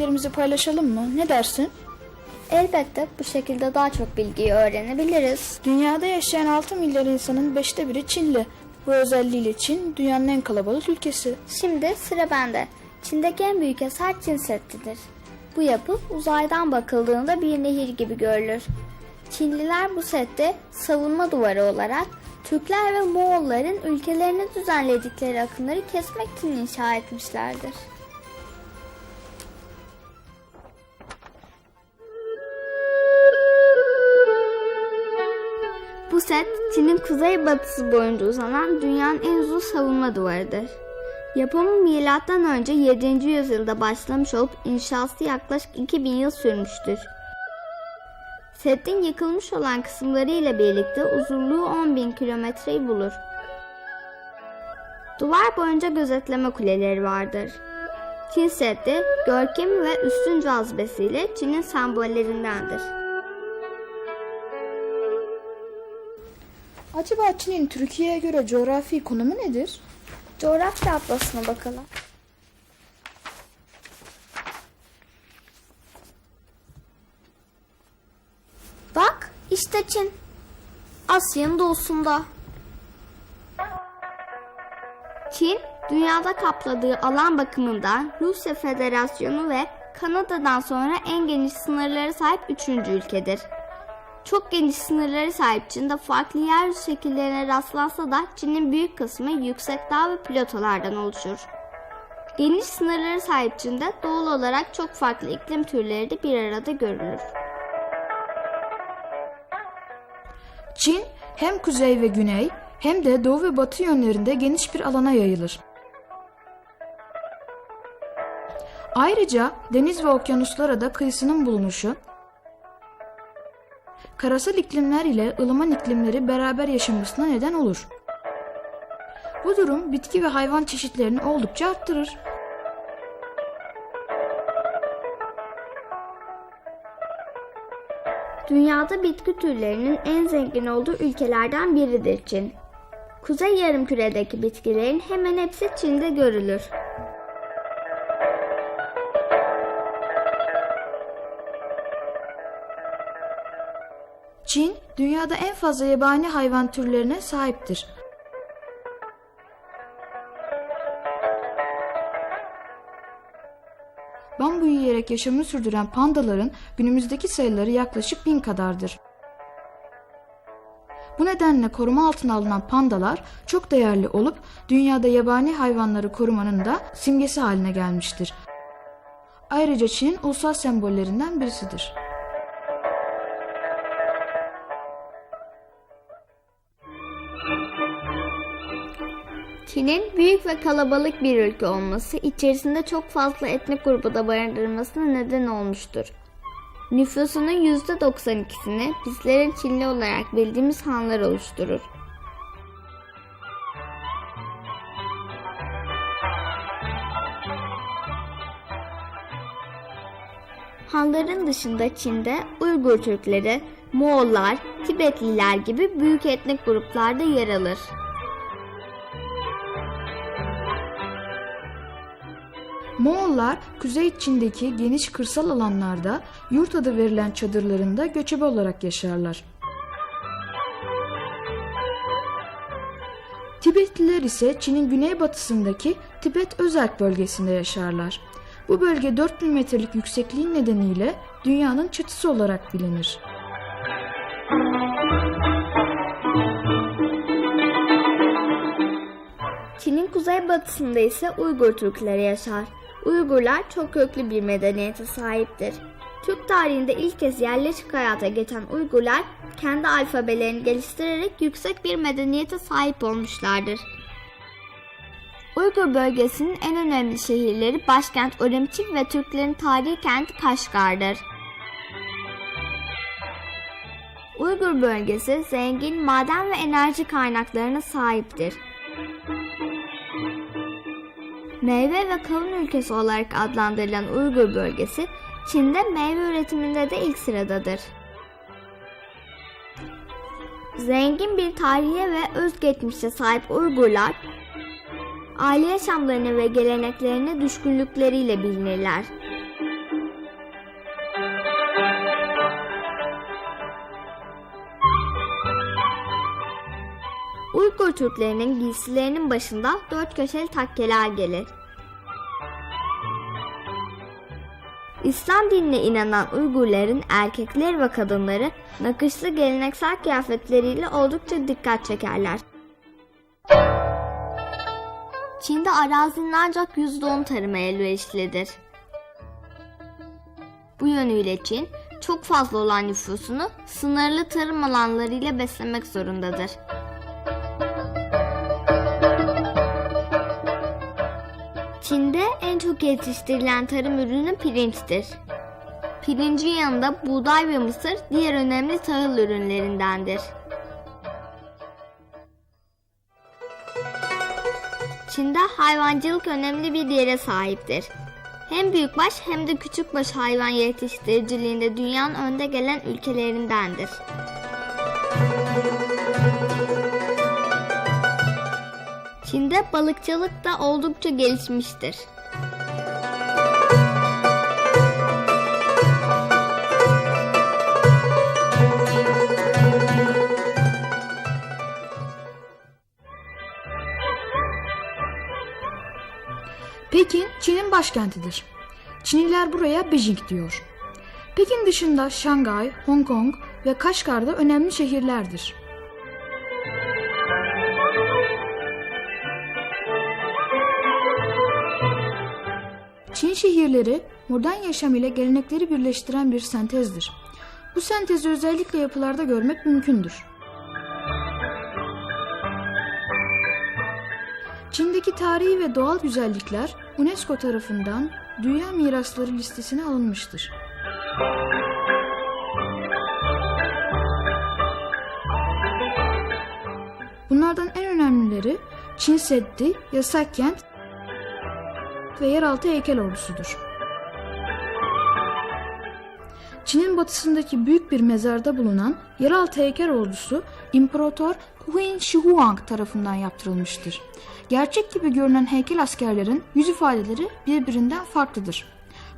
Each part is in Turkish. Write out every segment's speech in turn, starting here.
bildiklerimizi paylaşalım mı? Ne dersin? Elbette bu şekilde daha çok bilgiyi öğrenebiliriz. Dünyada yaşayan 6 milyar insanın 5'te biri Çinli. Bu özelliğiyle Çin dünyanın en kalabalık ülkesi. Şimdi sıra bende. Çin'deki en büyük eser Çin Seddi'dir. Bu yapı uzaydan bakıldığında bir nehir gibi görülür. Çinliler bu sette savunma duvarı olarak Türkler ve Moğolların ülkelerine düzenledikleri akımları kesmek için inşa etmişlerdir. Set Çin'in kuzey batısı boyunca uzanan dünyanın en uzun savunma duvarıdır. Yapımı önce 7. yüzyılda başlamış olup inşası yaklaşık 2000 yıl sürmüştür. Setin yıkılmış olan kısımları ile birlikte uzunluğu 10.000 kilometreyi bulur. Duvar boyunca gözetleme kuleleri vardır. Çin Seddi, görkemi ve üstün cazibesiyle Çin'in sembollerindendir. Acaba Çin'in Türkiye'ye göre coğrafi konumu nedir? Coğrafya atlasına bakalım. Bak işte Çin. Asya'nın doğusunda. Çin, dünyada kapladığı alan bakımından Rusya Federasyonu ve Kanada'dan sonra en geniş sınırları sahip üçüncü ülkedir. Çok geniş sınırları sahip Çin'de farklı yeryüzü şekillerine rastlansa da Çin'in büyük kısmı yüksek dağ ve platolardan oluşur. Geniş sınırları sahip Çin'de doğal olarak çok farklı iklim türleri de bir arada görülür. Çin hem kuzey ve güney hem de doğu ve batı yönlerinde geniş bir alana yayılır. Ayrıca deniz ve okyanuslara da kıyısının bulunuşu, karasal iklimler ile ılıman iklimleri beraber yaşamasına neden olur. Bu durum bitki ve hayvan çeşitlerini oldukça arttırır. Dünyada bitki türlerinin en zengin olduğu ülkelerden biridir Çin. Kuzey yarımküredeki bitkilerin hemen hepsi Çin'de görülür. Çin, dünyada en fazla yabani hayvan türlerine sahiptir. Bambu yiyerek yaşamını sürdüren pandaların günümüzdeki sayıları yaklaşık bin kadardır. Bu nedenle koruma altına alınan pandalar çok değerli olup dünyada yabani hayvanları korumanın da simgesi haline gelmiştir. Ayrıca Çin'in ulusal sembollerinden birisidir. Çin'in büyük ve kalabalık bir ülke olması içerisinde çok fazla etnik grubu da barındırmasına neden olmuştur. Nüfusunun %92'sini bizlerin Çinli olarak bildiğimiz Hanlar oluşturur. Hanların dışında Çin'de Uygur Türkleri, Moğollar, Tibetliler gibi büyük etnik gruplarda yer alır. Moğollar Kuzey Çin'deki geniş kırsal alanlarda yurt adı verilen çadırlarında göçebe olarak yaşarlar. Tibetliler ise Çin'in güneybatısındaki Tibet Özerk bölgesinde yaşarlar. Bu bölge 4000 metrelik yüksekliğin nedeniyle dünyanın çatısı olarak bilinir. Çin'in kuzeybatısında ise Uygur Türkleri yaşar. Uygurlar çok köklü bir medeniyete sahiptir. Türk tarihinde ilk kez yerleşik hayata geçen Uygurlar kendi alfabelerini geliştirerek yüksek bir medeniyete sahip olmuşlardır. Uygur bölgesinin en önemli şehirleri başkent Urumçi ve Türklerin tarihi kenti Kaşgar'dır. Uygur bölgesi zengin maden ve enerji kaynaklarına sahiptir. Meyve ve kavun ülkesi olarak adlandırılan Uygur bölgesi, Çin'de meyve üretiminde de ilk sıradadır. Zengin bir tarihe ve özgeçmişe sahip Uygurlar, aile yaşamlarını ve geleneklerine düşkünlükleriyle bilinirler. Uygur Türklerinin giysilerinin başında dört köşeli takkeler gelir. İslam dinine inanan Uygurların erkekleri ve kadınları nakışlı geleneksel kıyafetleriyle oldukça dikkat çekerler. Çin'de arazinin ancak %10 tarıma elverişlidir. Bu yönüyle Çin, çok fazla olan nüfusunu sınırlı tarım alanlarıyla beslemek zorundadır. Çin'de en çok yetiştirilen tarım ürünü pirinçtir. Pirincin yanında buğday ve mısır diğer önemli tahıl ürünlerindendir. Çin'de hayvancılık önemli bir yere sahiptir. Hem büyükbaş hem de küçükbaş hayvan yetiştiriciliğinde dünyanın önde gelen ülkelerindendir. Çin'de balıkçılık da oldukça gelişmiştir. Pekin, Çin'in başkentidir. Çinliler buraya Beijing diyor. Pekin dışında Şangay, Hong Kong ve Kaşgar da önemli şehirlerdir. Şehirleri modern yaşam ile gelenekleri birleştiren bir sentezdir. Bu sentezi özellikle yapılarda görmek mümkündür. Çin'deki tarihi ve doğal güzellikler UNESCO tarafından Dünya Mirasları listesine alınmıştır. Bunlardan en önemlileri Çin Seddi, Yasak Kent ve yeraltı heykel ordusudur. Çin'in batısındaki büyük bir mezarda bulunan yeraltı heykel ordusu İmparator Huin Shihuang tarafından yaptırılmıştır. Gerçek gibi görünen heykel askerlerin yüz ifadeleri birbirinden farklıdır.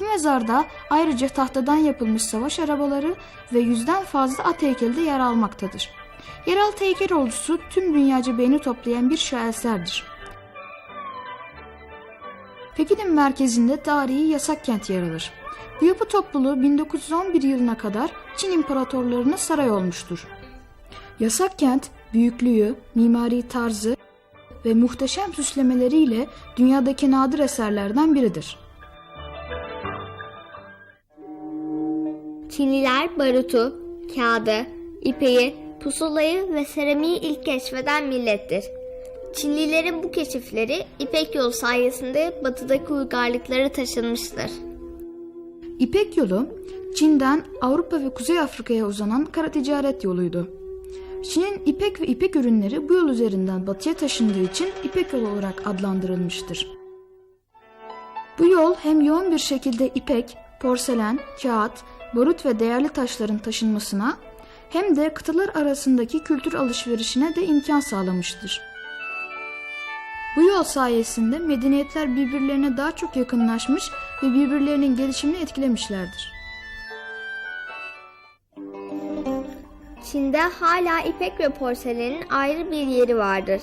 Bu mezarda ayrıca tahtadan yapılmış savaş arabaları ve yüzden fazla at heykeli de yer almaktadır. Yeraltı heykel ordusu tüm dünyaca beğeni toplayan bir şaheserdir. Pekin'in merkezinde tarihi yasak kent yer alır. Bu yapı topluluğu 1911 yılına kadar Çin imparatorlarının saray olmuştur. Yasak kent büyüklüğü, mimari tarzı ve muhteşem süslemeleriyle dünyadaki nadir eserlerden biridir. Çinliler barutu, kağıdı, ipeği, pusulayı ve seramiği ilk keşfeden millettir. Çinlilerin bu keşifleri İpek yolu sayesinde batıdaki uygarlıklara taşınmıştır. İpek yolu Çin'den Avrupa ve Kuzey Afrika'ya uzanan kara ticaret yoluydu. Çin'in ipek ve ipek ürünleri bu yol üzerinden batıya taşındığı için İpek yolu olarak adlandırılmıştır. Bu yol hem yoğun bir şekilde ipek, porselen, kağıt, barut ve değerli taşların taşınmasına hem de kıtalar arasındaki kültür alışverişine de imkan sağlamıştır. Bu yol sayesinde medeniyetler birbirlerine daha çok yakınlaşmış ve birbirlerinin gelişimini etkilemişlerdir. Çin'de hala ipek ve porselenin ayrı bir yeri vardır.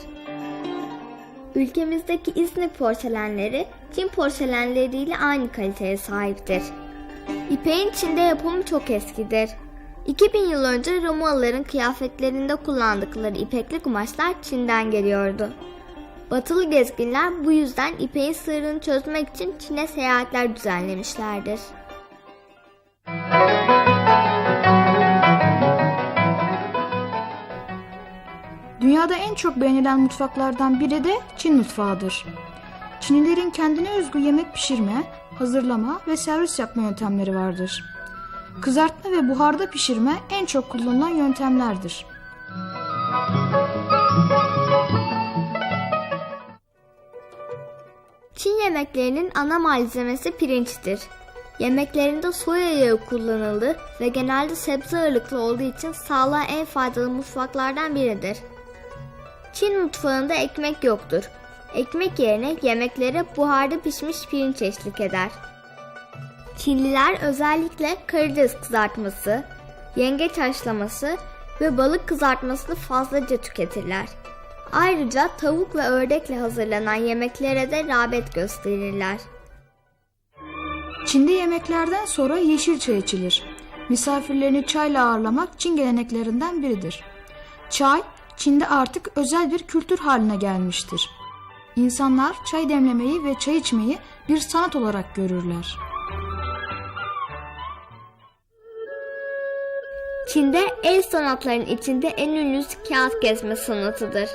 Ülkemizdeki İznik porselenleri Çin porselenleriyle aynı kaliteye sahiptir. İpeğin Çin'de yapımı çok eskidir. 2000 yıl önce Romalıların kıyafetlerinde kullandıkları ipekli kumaşlar Çin'den geliyordu. Batılı gezginler bu yüzden ipeğin sırrını çözmek için Çin'e seyahatler düzenlemişlerdir. Dünyada en çok beğenilen mutfaklardan biri de Çin mutfağıdır. Çinlilerin kendine özgü yemek pişirme, hazırlama ve servis yapma yöntemleri vardır. Kızartma ve buharda pişirme en çok kullanılan yöntemlerdir. Çin yemeklerinin ana malzemesi pirinçtir. Yemeklerinde soya yağı kullanıldı ve genelde sebze ağırlıklı olduğu için sağlığa en faydalı mutfaklardan biridir. Çin mutfağında ekmek yoktur. Ekmek yerine yemeklere buharda pişmiş pirinç eşlik eder. Çinliler özellikle karides kızartması, yengeç haşlaması ve balık kızartmasını fazlaca tüketirler. Ayrıca tavuk ve ördekle hazırlanan yemeklere de rağbet gösterirler. Çin'de yemeklerden sonra yeşil çay içilir. Misafirlerini çayla ağırlamak Çin geleneklerinden biridir. Çay, Çin'de artık özel bir kültür haline gelmiştir. İnsanlar çay demlemeyi ve çay içmeyi bir sanat olarak görürler. Çin'de el sanatlarının içinde en ünlüsü kağıt kesme sanatıdır.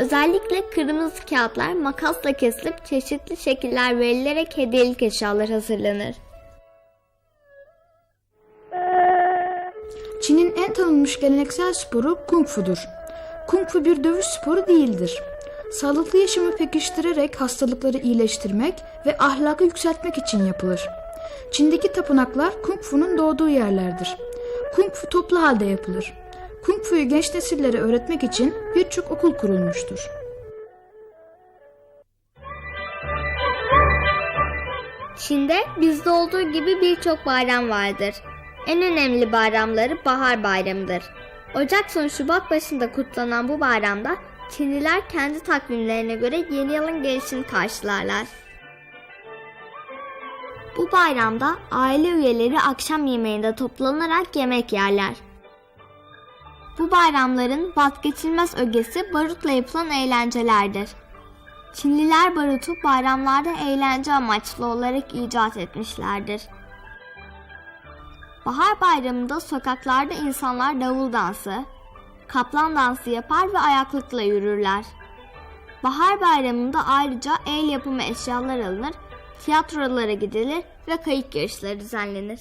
Özellikle kırmızı kağıtlar makasla kesilip çeşitli şekiller verilerek hediyelik eşyalar hazırlanır. Çin'in en tanınmış geleneksel sporu Kung Fu'dur. Kung Fu bir dövüş sporu değildir. Sağlıklı yaşamı pekiştirerek hastalıkları iyileştirmek ve ahlakı yükseltmek için yapılır. Çin'deki tapınaklar Kung Fu'nun doğduğu yerlerdir. Kung Fu toplu halde yapılır. Kung Fu'yu genç nesillere öğretmek için birçok okul kurulmuştur. Çin'de bizde olduğu gibi birçok bayram vardır. En önemli bayramları bahar bayramıdır. Ocak sonu Şubat başında kutlanan bu bayramda Çinliler kendi takvimlerine göre yeni yılın gelişini karşılarlar. Bu bayramda aile üyeleri akşam yemeğinde toplanarak yemek yerler. Bu bayramların vazgeçilmez ögesi barutla yapılan eğlencelerdir. Çinliler barutu bayramlarda eğlence amaçlı olarak icat etmişlerdir. Bahar bayramında sokaklarda insanlar davul dansı, kaplan dansı yapar ve ayaklıkla yürürler. Bahar bayramında ayrıca el yapımı eşyalar alınır, tiyatrolara gidilir ve kayık yarışları düzenlenir.